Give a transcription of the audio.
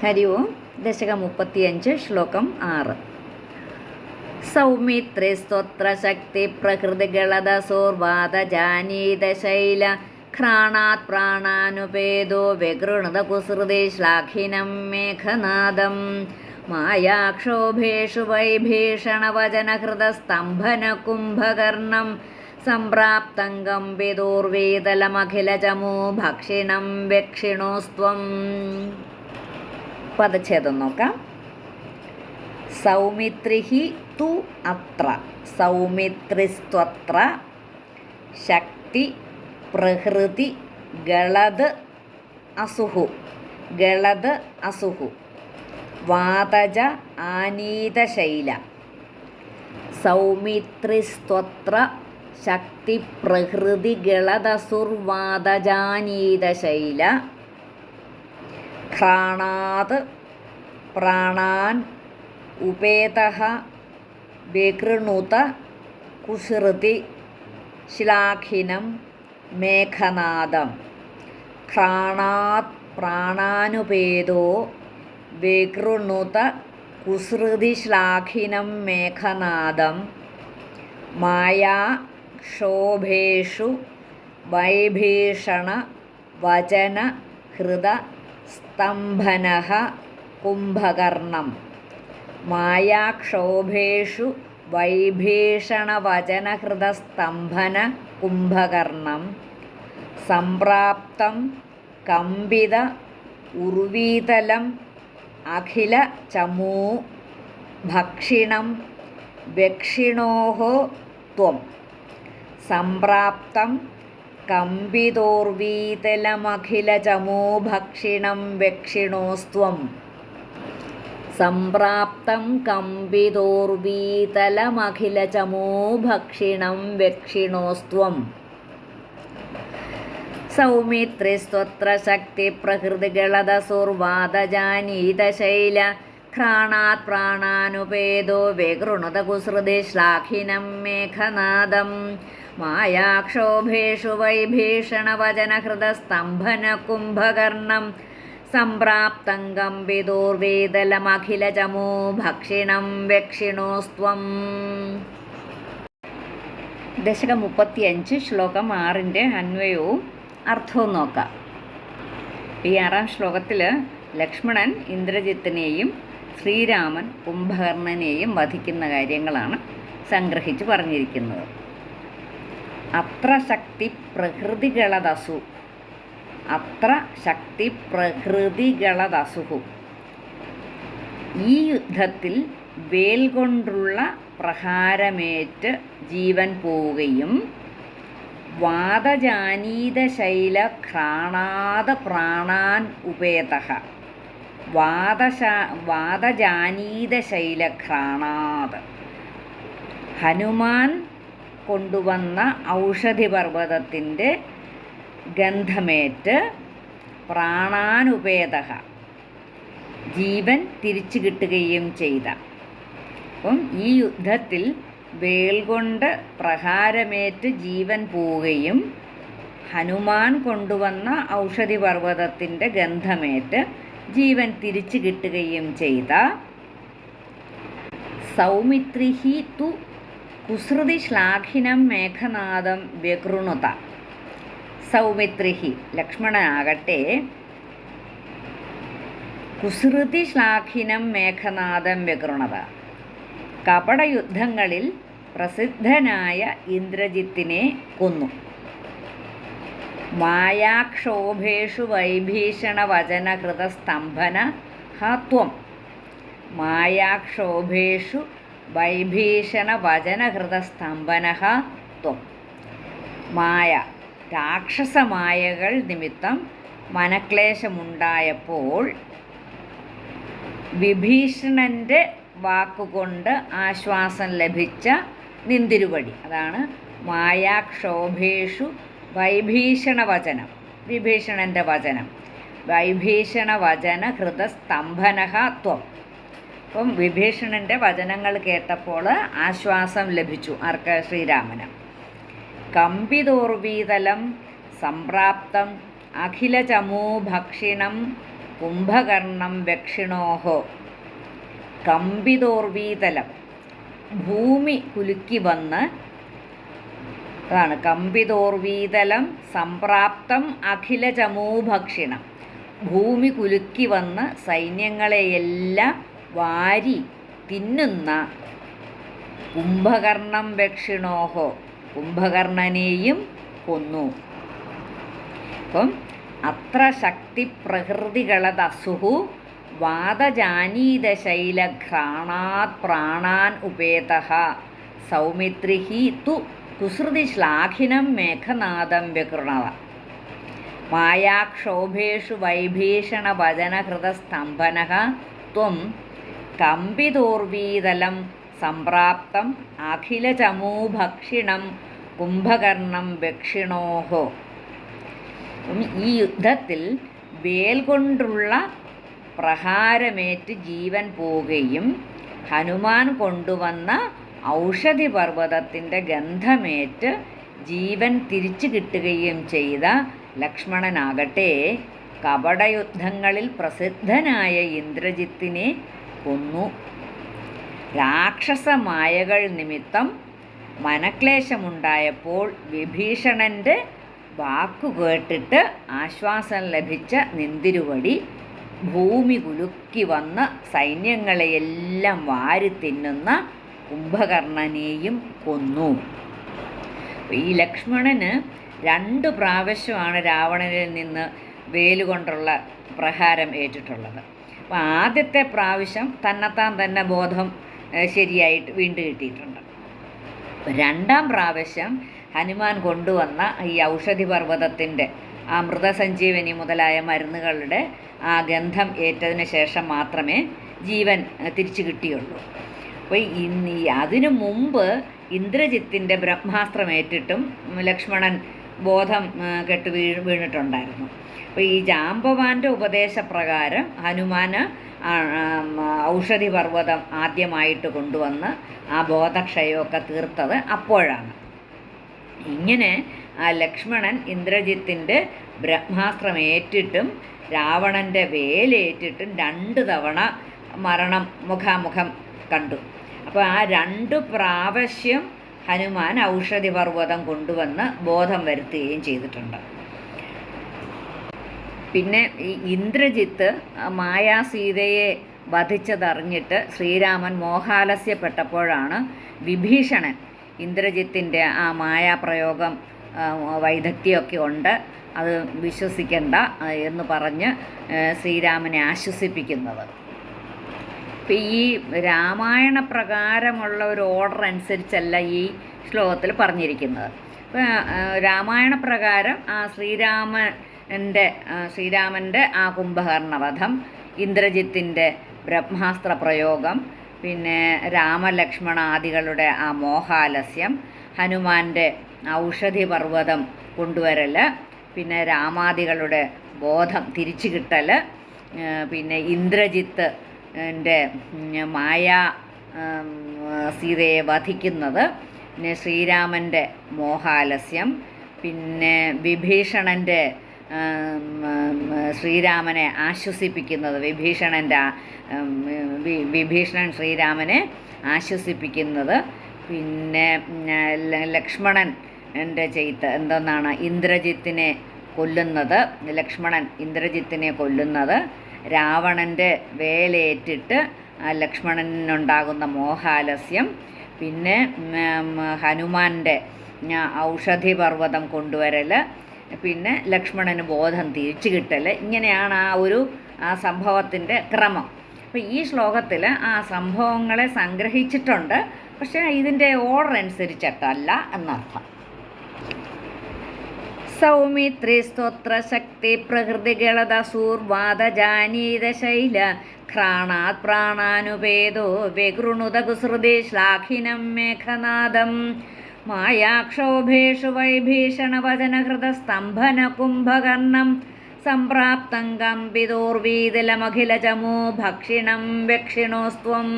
ഹരി ഓം ദശക മുപ്പത്തിയഞ്ച് ശ്ലോകം ആറ് സൗമിത്രേ സ്തോത്ര ശക്തി പ്രകൃതികളത സോർവാദജാനീത ശൈല ഘ്രാണാത് പ്രാണാനുപേദോ വ്യഗൃണത കുസൃതി ശ്ലാഘിനം മേഘനാദം മായാക്ഷോഭേഷു വൈഭീഷണവചനഹൃതസ്തംഭന കുംഭകർണം സംപ്രാപ്തംഗം വിദൂർവേദലമഖിലചമോ ഭക്ഷിണം വെക്ഷിണോസ്ത്വം പദച്ഛേദം നോക്കാം. സൗമിത്രിഹി തു അത്ര. സൗമിത്രിസ്ത്വത്ര. ശക്തി പ്രഹൃതി ഗളത് അസുഹു. ഗളത് അസുഹു. വാതജ ആനീതശൈല. സൗമിത്രിസ്ത്വത്ര. ശക്തി പ്രഹൃതി ഗളദസുർവാതജാനീതശൈല ഘ്രാണാത് പ്രാണാൻ ഉപേത വികൃണുത കുസൃതി ശ്ലാഘിനം മേഘനാദം. ഘ്രാണാത് പ്രാണാനുപേതോ വികൃണുത കുസൃതി ശ്ലാഘിനം മേഘനാദം. മായാ ക്ഷോഭേഷു വൈഭീഷണ വചന ഹൃദ സ്തംഭന കുംഭകർണം. മായാക്ഷോഭേഷു വൈഭീഷണവചനഹൃതസ്തംഭന കുംഭകർണം. സംപ്രാപ്തം കമ്പിത ഉർവീതലം അഖില ചമൂ ഭക്ഷിണം ദക്ഷിണോഹോ ത്വം. സംപ്രാപ്തം കമ്പിതോർവീതലമഖിലചമോ ഭക്ഷിണം വെക്ഷിണോസ്ത്വം സംപ്രാപ്തം കമ്പിതോർവീതലമഖിലചമോഭക്ഷിണം വെക്ഷിണോസ്ത്വം സൗമിത്രിസ്ത്വത്ര ശക്തി പ്രകൃതികളതസുർവാദജാനീതശൈല ഘ്രാണാത് പ്രാണാനുപേദോ വികൃണുത കുസൃതി ശ്ലാഘിനം മേഘനാദം. മായാക്ഷോഭേഷു വൈഭീഷണവചനഹൃതസ്തംഭന കുംഭകർണം സംപ്രാപ്തം കമ്പിതോർവേദലമഖിലചമോ ഭക്ഷിണം വെക്ഷിണോസ്ത്വം ദശകം മുപ്പത്തിയഞ്ച് ശ്ലോകം ആറിന്റെ അന്വയവും അർത്ഥവും നോക്കാം. ഈ ആറാം ശ്ലോകത്തിൽ ലക്ഷ്മണൻ ഇന്ദ്രജിത്തിനെയും ശ്രീരാമൻ കുംഭകർണനെയും വധിക്കുന്ന കാര്യങ്ങളാണ് സംഗ്രഹിച്ച് പറഞ്ഞിരിക്കുന്നത്. അത്ര ശക്തി പ്രകൃതികളതസു അത്ര ശക്തി പ്രകൃതികളതസുഹു ഈ യുദ്ധത്തിൽ വേൽ കൊണ്ടുള്ള പ്രഹാരമേറ്റ് ജീവൻ പോവുകയും വാദജാനീതശൈല ഘ്രാണാത പ്രാണാൻ ഉപേത വാദശ വാദജാനീതശൈല ഘ്രാണാത് ഹനുമാൻ കൊണ്ടുവന്ന ഔഷധി പർവതത്തിന്റെ ഗന്ധമേറ്റ് പ്രാണാനുപേത ജീവൻ തിരിച്ചു കിട്ടുകയും ചെയ്ത. അപ്പം ഈ യുദ്ധത്തിൽ വേൽ കൊണ്ട് പ്രഹാരമേറ്റ് ജീവൻ പോവുകയും ഹനുമാൻ കൊണ്ടുവന്ന ഔഷധി പർവതത്തിന്റെ ഗന്ധമേറ്റ് ജീവൻ തിരിച്ചു കിട്ടുകയും ചെയ്ത. സൗമിത്രിഹി തു കുസൃതി ശ്ലാഘിനം മേഘനാദം വ്യകൃണുത. സൗമിത്രിഹി ലക്ഷ്മണനാകട്ടെ. കുസൃതി ശ്ലാഘിനം മേഘനാദം വ്യകൃണത. കപടയുദ്ധങ്ങളിൽ പ്രസിദ്ധനായ ഇന്ദ്രജിത്തിനെ കൊന്നു. മായാക്ഷോഭേഷു വൈഭീഷണ വചനകൃതസ്തംഭന ഹത്വം മായാക്ഷോഭേഷു വൈഭീഷണ വചനഹൃതസ്തംഭന ത്വം. മായ രാക്ഷസമായകൾ നിമിത്തം മനക്ലേശമുണ്ടായപ്പോൾ വിഭീഷണന്റെ വാക്കുകൊണ്ട് ആശ്വാസം ലഭിച്ച നിന്തിരുവടി. അതാണ് മായാക്ഷോഭേഷു വൈഭീഷണ വചനം വിഭീഷണന്റെ വചനം. വൈഭീഷണ വചന ഹൃദസ്തംഭനഹ ത്വം. അപ്പം വിഭീഷണന്റെ വചനങ്ങൾ കേട്ടപ്പോൾ ആശ്വാസം ലഭിച്ചു ആർക്ക് ശ്രീരാമന്. കമ്പിതോർവീതലം സംപ്രാപ്തം അഖിലചമൂ ഭക്ഷിണം കുംഭകർണം ദക്ഷിണോഹോ കമ്പിതോർവീതലം ഭൂമി കുലുക്കി വന്ന് അതാണ്. കമ്പിതോർവീതലം സംപ്രാപ്തം അഖില അഖിലചമൂഭക്ഷിണം. ഭൂമി കുലുക്കി വന്ന് സൈന്യങ്ങളെയെല്ലാം വാരി തിന്നുന്ന കുംഭകർണം ദക്ഷിണോഹോ കുംഭകർണനെയും കൊന്നു. അപ്പം അത്ര ശക്തി പ്രകൃതികളതസുഹു വാദജാനീതശൈലഘ്രാണാത് പ്രാണാൻ ഉപേത സൗമിത്രി തു കുസൃതി ശ്ലാഘിനം മേഘനാദം വ്യകൃണത മായാക്ഷോഭേഷു വൈഭീഷണവചനഹൃതസ്തംഭന ത്വം കമ്പിതോർവീതലം സംപ്രാപ്തം അഖിലചമൂഭക്ഷിണം കുംഭകർണം ദക്ഷിണോഹോ ഈ യുദ്ധത്തിൽ വേൽ കൊണ്ടുള്ള പ്രഹാരമേറ്റ് ജീവൻ പോവുകയും ഹനുമാൻ കൊണ്ടുവന്ന ഔഷധി പർവതത്തിന്റെ ഗന്ധമേറ്റ് ജീവൻ തിരിച്ചു കിട്ടുകയും ചെയ്ത ലക്ഷ്മണനാകട്ടെ കപടയുദ്ധങ്ങളിൽ പ്രസിദ്ധനായ ഇന്ദ്രജിത്തിനെ കൊന്നു. രാക്ഷസമായകൾ നിമിത്തം മനക്ലേശമുണ്ടായപ്പോൾ വിഭീഷണന്റെ വാക്കു കേട്ടിട്ട് ആശ്വാസം ലഭിച്ച നിന്തിരുവടി ഭൂമി കുലുക്കി വന്ന് സൈന്യങ്ങളെയെല്ലാം വാരി തിന്നുന്ന കുംഭകർണനെയും കൊന്നു. ഈ ലക്ഷ്മണന് രണ്ട് പ്രാവശ്യമാണ് രാവണനിൽ നിന്ന് വേലുകൊണ്ടുള്ള പ്രഹാരം ഏറ്റിട്ടുള്ളത്. അപ്പോൾ ആദ്യത്തെ പ്രാവശ്യം തന്നെത്താൻ തന്നെ ബോധം ശരിയായിട്ട് വീണ്ടും കിട്ടിയിട്ടുണ്ട്. രണ്ടാം പ്രാവശ്യം ഹനുമാൻ കൊണ്ടുവന്ന ഈ ഔഷധി പർവതത്തിന്റെ ആ മൃതസഞ്ജീവനി മുതലായ മരുന്നുകളുടെ ആ ഗന്ധം ഏറ്റതിന് ശേഷം മാത്രമേ ജീവൻ തിരിച്ചു കിട്ടിയുള്ളൂ. അപ്പോൾ ഇന്ന് ഈ അതിനു മുമ്പ് ഇന്ദ്രജിത്തിന്റെ ബ്രഹ്മാസ്ത്രമേറ്റിട്ടും ലക്ഷ്മണൻ ബോധം കെട്ട് വീ വീണിട്ടുണ്ടായിരുന്നു. അപ്പോൾ ഈ ജാമ്പവാന്റെ ഉപദേശപ്രകാരം ഹനുമാന് ഔഷധി പർവതം ആദ്യമായിട്ട് കൊണ്ടുവന്ന് ആ ബോധക്ഷയമൊക്കെ തീർത്തത് അപ്പോഴാണ്. ഇങ്ങനെ ആ ലക്ഷ്മണൻ ഇന്ദ്രജിത്തിന്റെ ബ്രഹ്മാസ്ത്രം ഏറ്റിട്ടും രാവണന്റെ വേലേറ്റിട്ടും രണ്ട് തവണ മരണം മുഖാമുഖം കണ്ടു. അപ്പോൾ ആ രണ്ട് പ്രാവശ്യം ഹനുമാൻ ഔഷധി പർവതം കൊണ്ടുവന്ന് ബോധം വരുത്തുകയും ചെയ്തിട്ടുണ്ട്. പിന്നെ ഈ ഇന്ദ്രജിത്ത് മായാസീതയെ വധിച്ചതറിഞ്ഞിട്ട് ശ്രീരാമൻ മോഹാലസ്യപ്പെട്ടപ്പോഴാണ് വിഭീഷണൻ ഇന്ദ്രജിത്തിന്റെ ആ മായാപ്രയോഗം വൈദഗ്ധ്യമൊക്കെ ഉണ്ട്. അത് വിശ്വസിക്കണ്ട എന്ന് പറഞ്ഞ് ശ്രീരാമനെ ആശ്വസിപ്പിക്കുന്നത്. ഇപ്പം ഈ രാമായണ പ്രകാരമുള്ള ഒരു ഓർഡർ അനുസരിച്ചല്ല ഈ ശ്ലോകത്തിൽ പറഞ്ഞിരിക്കുന്നത്. ഇപ്പം രാമായണ പ്രകാരം ആ ശ്രീരാമന്റെ ശ്രീരാമന്റെ ആ കുംഭകർണവധം ഇന്ദ്രജിത്തിന്റെ ബ്രഹ്മാസ്ത്ര പ്രയോഗം പിന്നെ രാമലക്ഷ്മണാദികളുടെ ആ മോഹാലസ്യം ഹനുമാന്റെ ഔഷധി പർവതം കൊണ്ടുവരൽ പിന്നെ രാമാദികളുടെ ബോധം തിരിച്ചു കിട്ടൽ പിന്നെ ഇന്ദ്രജിത്ത് ന്റെ മായ സീതയെ വധിക്കുന്നത് പിന്നെ ശ്രീരാമന്റെ മോഹാലസ്യം പിന്നെ വിഭീഷണന്റെ ശ്രീരാമനെ ആശ്വസിപ്പിക്കുന്നത് വിഭീഷണന്റെ വിഭീഷണൻ ശ്രീരാമനെ ആശ്വസിപ്പിക്കുന്നത് പിന്നെ ലക്ഷ്മണൻ എന്റെ ചെയ്ത്ത് എന്തെന്നാണ് ഇന്ദ്രജിത്തിനെ കൊല്ലുന്നത് ലക്ഷ്മണൻ ഇന്ദ്രജിത്തിനെ കൊല്ലുന്നത് രാവണന്റെ വേലേറ്റിട്ട് ലക്ഷ്മണനുണ്ടാകുന്ന മോഹാലസ്യം പിന്നെ ഹനുമാന്റെ ഔഷധി പർവതം കൊണ്ടുവരൽ പിന്നെ ലക്ഷ്മണന് ബോധം തിരിച്ചു കിട്ടൽ ഇങ്ങനെയാണ് ആ ഒരു ആ സംഭവത്തിന്റെ ക്രമം. അപ്പോൾ ഈ ശ്ലോകത്തിൽ ആ സംഭവങ്ങളെ സംഗ്രഹിച്ചിട്ടുണ്ട്. പക്ഷേ ഇതിന്റെ ഓർഡർ അനുസരിച്ചിട്ടല്ല എന്നർത്ഥം. സൗമിത്രിസ്തോത്ര ശക്തി പ്രകൃതികളതസൂർവാദജാനീത ശൈല ഘ്രാണാത് പ്രാണാനുപേദോ വ്യഗൃണുത കുസൃതി ശ്ലാഘിനം മേഘനാദം മായാക്ഷോഭേഷു വൈഭീഷണവചനഹൃതസ്തംഭന കുംഭകർണം സംപ്രാപ്തം കമ്പിതോർവീതിലമഖിലചമോ ഭക്ഷിണം ദക്ഷിണോസ്ത്വം